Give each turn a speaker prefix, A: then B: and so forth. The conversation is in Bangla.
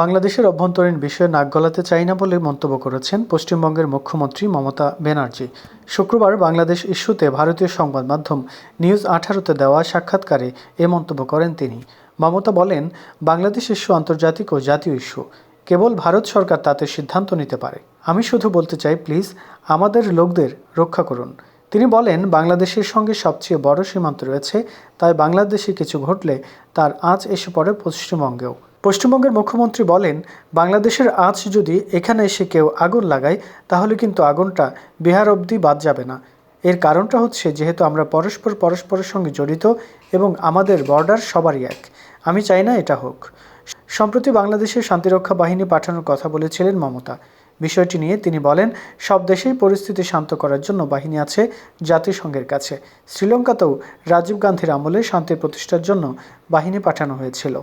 A: বাংলাদেশের অভ্যন্তরীণ বিষয়ে নাক গলাতে চাই না বলে মন্তব্য করেছেন পশ্চিমবঙ্গের মুখ্যমন্ত্রী মমতা ব্যানার্জি। শুক্রবার বাংলাদেশ ইস্যুতে ভারতীয় সংবাদ মাধ্যম নিউজ আঠারোতে দেওয়া সাক্ষাৎকারে এ মন্তব্য করেন তিনি। মমতা বলেন, বাংলাদেশ ইস্যু আন্তর্জাতিক ও জাতীয় ইস্যু। কেবল ভারত সরকার তাতে সিদ্ধান্ত নিতে পারে। আমি শুধু বলতে চাই, প্লিজ, আমাদের লোকদের রক্ষা করুন। তিনি বলেন, বাংলাদেশের সঙ্গে সবচেয়ে বড় সীমান্ত রয়েছে, তাই বাংলাদেশে কিছু ঘটলে তার আঁচ এসে পড়ে পশ্চিমবঙ্গেও। পশ্চিমবঙ্গের মুখ্যমন্ত্রী বলেন, বাংলাদেশের আঁচ যদি এখানে এসে কেউ আগুন লাগায়, তাহলে কিন্তু আগুনটা বিহার অবধি বাদ যাবে না। এর কারণটা হচ্ছে, যেহেতু আমরা পরস্পর পরস্পরের সঙ্গে জড়িত এবং আমাদের বর্ডার সবারই এক। আমি চাই না এটা হোক। সম্প্রতি বাংলাদেশের শান্তিরক্ষা বাহিনী পাঠানোর কথা বলেছিলেন মমতা। বিষয়টি নিয়ে তিনি বলেন, সব দেশেই পরিস্থিতি শান্ত করার জন্য বাহিনী আছে জাতিসংঘের কাছে। শ্রীলঙ্কাতেও রাজীব গান্ধীর আমলে শান্তি প্রতিষ্ঠার জন্য বাহিনী পাঠানো হয়েছিল।